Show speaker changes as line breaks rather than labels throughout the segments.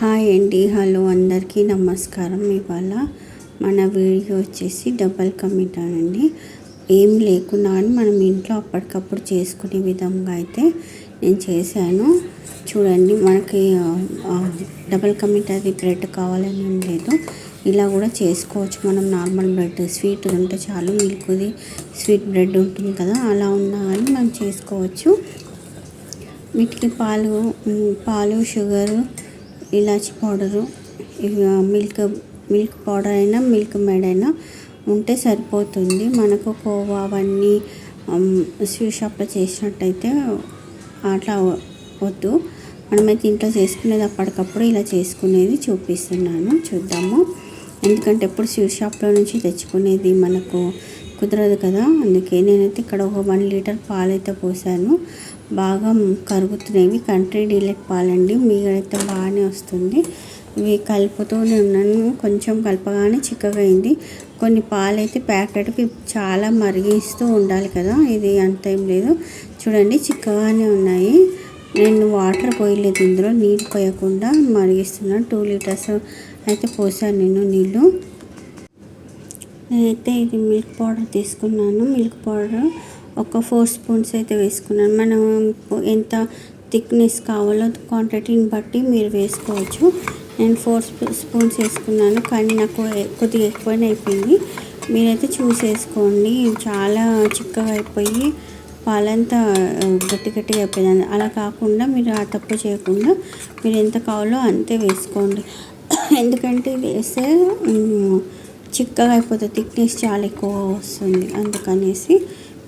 Hi అండి hello అందరికీ నమస్కారం. ఇవాళ మన వీడియో వచ్చేసి డబల్ కమిటాన్ అండి ఏం లేకున్నా కానీ మనం ఇంట్లో అప్పటికప్పుడు చేసుకునే విధంగా అయితే నేను చేశాను. చూడండి మనకి డబల్ కమిటాది బ్రెడ్ కావాలని ఏం లేదు. ఇలా కూడా చేసుకోవచ్చు. మనం నార్మల్ బ్రెడ్ స్వీట్ ఉంటే చాలు మిల్క్ది స్వీట్ బ్రెడ్ ఉంటుంది కదా అలా ఉన్నా కానీ మనం చేసుకోవచ్చు. వీటికి పాలు పాలు షుగరు ఇలాచి పౌడరు మిల్క్ మిల్క్ పౌడర్ అయినా మిల్క్ మేడ్ అయినా ఉంటే సరిపోతుంది. మనకు కోవా అవన్నీ స్వీట్ షాప్లో చేసినట్టయితే అట్లా వద్దు. మనమైతే ఇంట్లో చేసుకునేది అప్పటికప్పుడు ఇలా చేసుకునేది చూపిస్తున్నాను. చూద్దాము. ఎందుకంటే ఎప్పుడు స్వీట్ షాప్లో నుంచి తెచ్చుకునేది మనకు కుదరదు కదా. అందుకే నేనైతే ఇక్కడ ఒక వన్ లీటర్ పాలైతే పోసాను. బాగా కరుగుతున్నాయి కంట్రీ డీలెట్ పాలండి. మీగడైతే బాగానే వస్తుంది. ఇవి కలుపుతూనే ఉన్నాను. కొంచెం కలపగానే చిక్కగా అయింది కొన్ని పాలైతే ప్యాకెట్కి చాలా మరిగిస్తూ ఉండాలి కదా. ఇది అంత ఏం లేదు. చూడండి చిక్కగానే ఉన్నాయి. నేను వాటర్ పోయలేదు ఇందులో. నీళ్ళు పోయకుండా మరిగిస్తున్నాను. టూ లీటర్స్ అయితే పోసాను నేను నీళ్ళు. నేనైతే ఇది మిల్క్ పౌడర్ తీసుకున్నాను. మిల్క్ పౌడర్ ఒక ఫోర్ స్పూన్స్ అయితే వేసుకున్నాను. మనం ఎంత థిక్నెస్ కావాలో క్వాంటిటీని బట్టి మీరు వేసుకోవచ్చు. నేను ఫోర్ స్పూన్స్ వేసుకున్నాను కానీ నాకు కొద్దిగా ఎక్కువనే అయిపోయింది. మీరైతే చూసి వేసుకోండి. చాలా చిక్కగా అయిపోయి పాలంతా గట్టి గట్టిగా అయిపోయింది. అలా కాకుండా మీరు ఆ తప్పు చేయకుండా మీరు ఎంత కావాలో అంతే వేసుకోండి. ఎందుకంటే ఇది వేస్తే చిక్కగా అయిపోతుంది థిక్నెస్ చాలా ఎక్కువ వస్తుంది. అందుకనేసి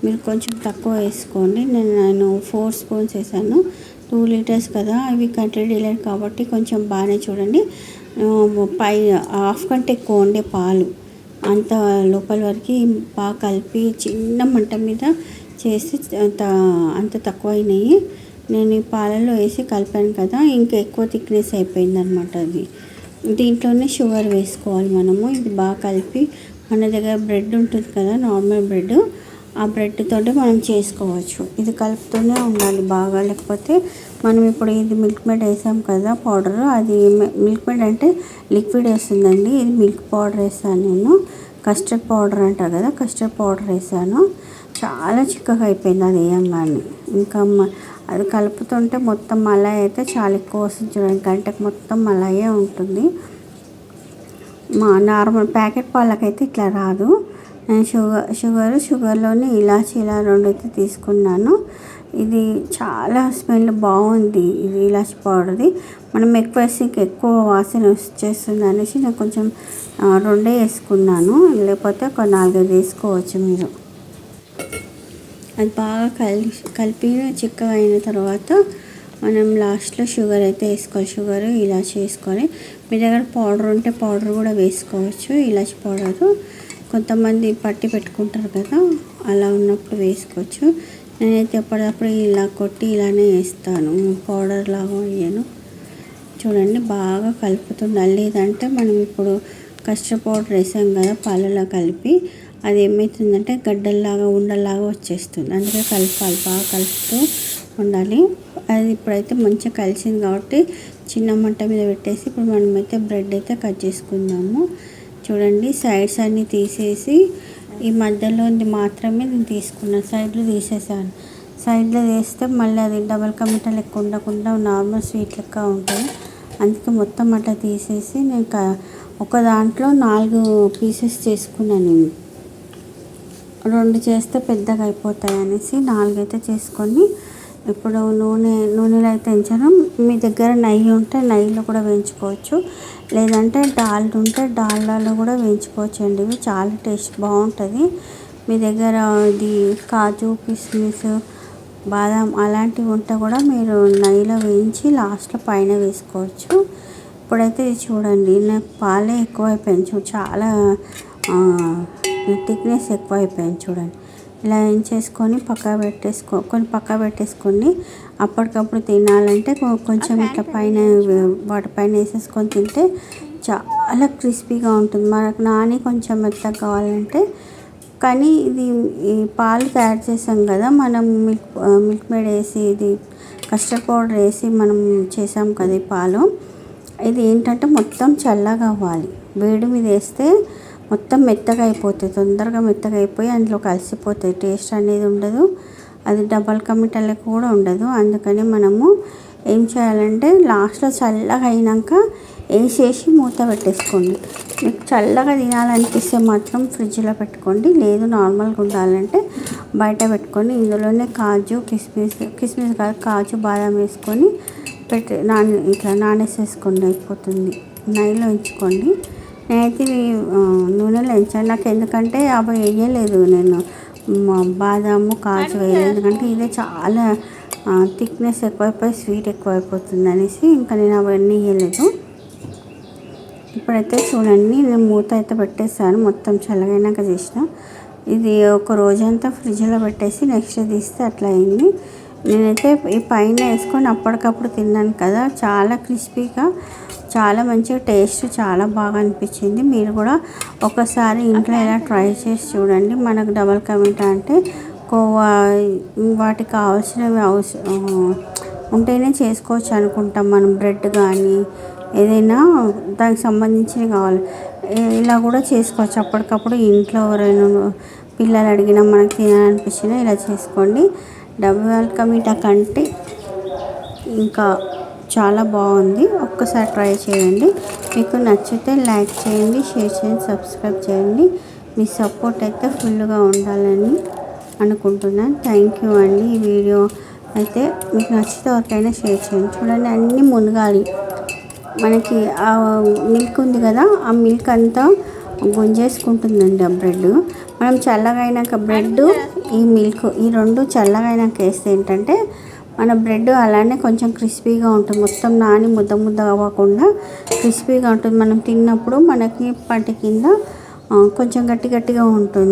మీరు కొంచెం తక్కువ వేసుకోండి. నేను నేను ఫోర్ స్పూన్స్ వేసాను. టూ లీటర్స్ కదా అవి కంట్రీ డీలర్ కాబట్టి కొంచెం బాగానే చూడండి. పై హాఫ్ కంటే ఎక్కువ ఉండే పాలు. అంత లోపల వరకు బాగా కలిపి చిన్న మంట మీద చేసి అంత అంత తక్కువ అయినాయి నేను ఈ పాలలో వేసి కలిపాను కదా ఇంకా ఎక్కువ థిక్నెస్ అయిపోయింది అనమాట అది. దీంట్లోనే షుగర్ వేసుకోవాలి మనము. ఇది బాగా కలిపి మన దగ్గర బ్రెడ్ ఉంటుంది కదా నార్మల్ బ్రెడ్. ఆ బ్రెడ్తో మనం చేసుకోవచ్చు. ఇది కలుపుతూనే ఉండాలి బాగా. లేకపోతే మనం ఇప్పుడు ఇది మిల్క్ మేడ్ వేసాం కదా పౌడర్ అది మిల్క్ మేడ్ అంటే లిక్విడ్ వేస్తుందండి. ఇది మిల్క్ పౌడర్ వేసాను నేను. కస్టర్డ్ పౌడర్ అంటారు కదా కస్టర్డ్ పౌడర్ వేసాను. చాలా చిక్కగా అయిపోయింది అది వేయంగానే. ఇంకా అది కలుపుతుంటే మొత్తం మలై అయితే చాలా ఎక్కువ వస్తుంది చూడండి. గంటకు మొత్తం మలాయే ఉంటుంది. మా నార్మల్ ప్యాకెట్ పాలకైతే ఇట్లా రాదు. నేను షుగర్ షుగర్ షుగర్లోనే ఇలాచి ఇలా రెండు అయితే తీసుకున్నాను. ఇది చాలా స్మెల్ బాగుంది ఇది ఇలాచి పౌడర్ది. మనం ఎక్కువ వేసి ఎక్కువ వాసన వచ్చేస్తుంది అనేసి నేను కొంచెం రెండే వేసుకున్నాను. లేకపోతే ఒక నాలుగైదు వేసుకోవచ్చు మీరు. అది బాగా కలిసి కలిపి చిక్కగా అయిన తర్వాత మనం లాస్ట్లో షుగర్ అయితే వేసుకోవాలి. షుగర్ ఇలా చేసుకొని మీ దగ్గర పౌడర్ ఉంటే పౌడర్ కూడా వేసుకోవచ్చు. ఇలాచి పౌడరు కొంతమంది పట్టి పెట్టుకుంటారు కదా అలా ఉన్నప్పుడు వేసుకోవచ్చు. నేనైతే ఎప్పటికప్పుడు ఇలా కొట్టి ఇలానే వేస్తాను. పౌడర్ లాగా వేయను. చూడండి బాగా కలుపుతుండాలి లేదంటే మనం ఇప్పుడు కస్టర్డ్ పౌడర్ వేసాం కదా పాలలో కలిపి అది ఏమవుతుందంటే గడ్డల్లాగా ఉండల్లాగా వచ్చేస్తుంది. అందుకే కలపాలి బాగా కలుపుతూ ఉండాలి. అది ఇప్పుడైతే మంచిగా కలిసింది కాబట్టి చిన్న మంట మీద పెట్టేసి ఇప్పుడు మనమైతే బ్రెడ్ అయితే కట్ చేసుకుందాము. చూడండి సైడ్స్ అన్నీ తీసేసి ఈ మధ్యలోది మాత్రమే నేను తీసుకున్నాను సైడ్లో తీసేసాను. సైడ్లో వేస్తే మళ్ళీ అది డబల్ కమిటా లెక్క ఉండకుండా నార్మల్ స్వీట్ లెక్క ఉంటుంది. అందుకే మొత్తం అట్లా తీసేసి నేను ఒక దాంట్లో నాలుగు పీసెస్ చేసుకున్నాను నేను. రెండు చేస్తే పెద్దగా అయిపోతాయి అనేసి నాలుగైతే చేసుకొని ఇప్పుడు నూనె నూనెలో అయితే వేయించాను మీ దగ్గర నెయ్యి ఉంటే నెయ్యిలో కూడా వేయించుకోవచ్చు. లేదంటే డాల్ ఉంటే డాల్డాలో కూడా వేయించుకోవచ్చు అండి ఇవి చాలా టేస్ట్ బాగుంటుంది. మీ దగ్గర ఇది కాజు కిస్మిస్ బాదం అలాంటివి ఉంటే కూడా మీరు నెయ్యిలో వేయించి లాస్ట్లో పైన వేసుకోవచ్చు. ఇప్పుడైతే ఇది చూడండి నాకు పాలే ఎక్కువ అయిపోయింది చాలా థిక్నెస్ ఎక్కువ అయిపోయింది చూడండి. ఇలా ఏం చేసుకొని పక్క పెట్టేసుకో కొన్ని పక్క పెట్టేసుకొని అప్పటికప్పుడు తినాలంటే కొంచెం ఇట్లా పైన వే- వాటి పైన వేసేసుకొని తింటే చాలా క్రిస్పీగా ఉంటుంది. మనకు నాని కొంచెం మెత్తగా కావాలంటే కానీ ఇది ఈ పాలు తయారు చేసాం కదా మనం మిల్క్ మిల్క్ మేడ్ వేసి ఇది కస్టర్డ్ పౌడర్ వేసి మనం చేసాం కదా ఈ పాలు. ఇది ఏంటంటే మొత్తం చల్లగా అవ్వాలి. వేడి మీద వేస్తే మొత్తం మెత్తగా అయిపోతుంది. తొందరగా మెత్తగా అయిపోయి అందులో కలిసిపోతాయి. టేస్ట్ అనేది ఉండదు. అది డబల్ కమిటల్ కూడా ఉండదు. అందుకని మనము ఏం చేయాలంటే లాస్ట్లో చల్లగా అయినాక వేసేసి మూత పెట్టేసుకోండి. మీకు చల్లగా తినాలనిపిస్తే మాత్రం ఫ్రిడ్జ్లో పెట్టుకోండి. లేదు నార్మల్గా ఉండాలంటే బయట పెట్టుకొని ఇందులోనే కాజు కిస్మిస్ కిస్మిస్ కాదు కాజు బాదం వేసుకొని పెట్టి నాన ఇట్లా నానేసేసుకోండి అయిపోతుంది. నైలో ఉంచుకోండి. నేనైతే నూనెలో వేయించాను నాకు ఎందుకంటే అవి వేయలేదు నేను. బాదాము కాజు వేయలేదు. ఎందుకంటే ఇదే చాలా థిక్నెస్ ఎక్కువైపోయి స్వీట్ ఎక్కువైపోతుంది అనేసి ఇంకా నేను అవన్నీ వేయలేదు ఇప్పుడైతే చూడండి నేను మూత అయితే పెట్టేసాను మొత్తం చల్లగైనాక చేసిన. ఇది ఒక రోజంతా ఫ్రిడ్జ్లో పెట్టేసి నెక్స్ట్ తీస్తే అట్లా అయింది. నేనైతే ఈ పైన వేసుకొని అప్పటికప్పుడు తిన్నాను కదా. చాలా క్రిస్పీగా చాలా మంచిగా టేస్ట్ చాలా బాగా అనిపించింది. మీరు కూడా ఒకసారి ఇంట్లో ఇలా ట్రై చేసి చూడండి. మనకు డబల్ కమిటా అంటే కోవా వాటికి కావాల్సినవి అవసరం ఉంటేనే చేసుకోవచ్చు అనుకుంటాం మనం. బ్రెడ్ కానీ ఏదైనా దానికి సంబంధించినవి కావాలి. ఇలా కూడా చేసుకోవచ్చు. అప్పటికప్పుడు ఇంట్లో ఎవరైనా పిల్లలు అడిగినా మనకి తినాలనిపించినా ఇలా చేసుకోండి. డబుల్ కమిటా కంటే ఇంకా చాలా బాగుంది. ఒక్కసారి ట్రై చేయండి. మీకు నచ్చితే లైక్ చేయండి షేర్ చేయండి సబ్స్క్రైబ్ చేయండి. మీ సపోర్ట్ అయితే ఫుల్గా ఉండాలని అనుకుంటున్నాను. థ్యాంక్ యూ అండి ఈ వీడియో. అయితే మీకు నచ్చితే ఎవరికైనా షేర్ చేయండి. చూడండి అన్నీ మునగాలి. మనకి ఆ మిల్క్ ఉంది కదా ఆ మిల్క్ అంతా గుంజేసుకుంటుందండి ఆ బ్రెడ్. మనం చల్లగా బ్రెడ్ ఈ మిల్క్ ఈ రెండు చల్లగా వేస్తే ఏంటంటే మన బ్రెడ్ అలానే కొంచెం క్రిస్పీగా ఉంటుంది. మొత్తం నాని ముద్ద ముద్ద అవ్వకుండా క్రిస్పీగా ఉంటుంది. మనం తిన్నప్పుడు మనకి పంట కింద కొంచెం గట్టి గట్టిగా ఉంటుంది.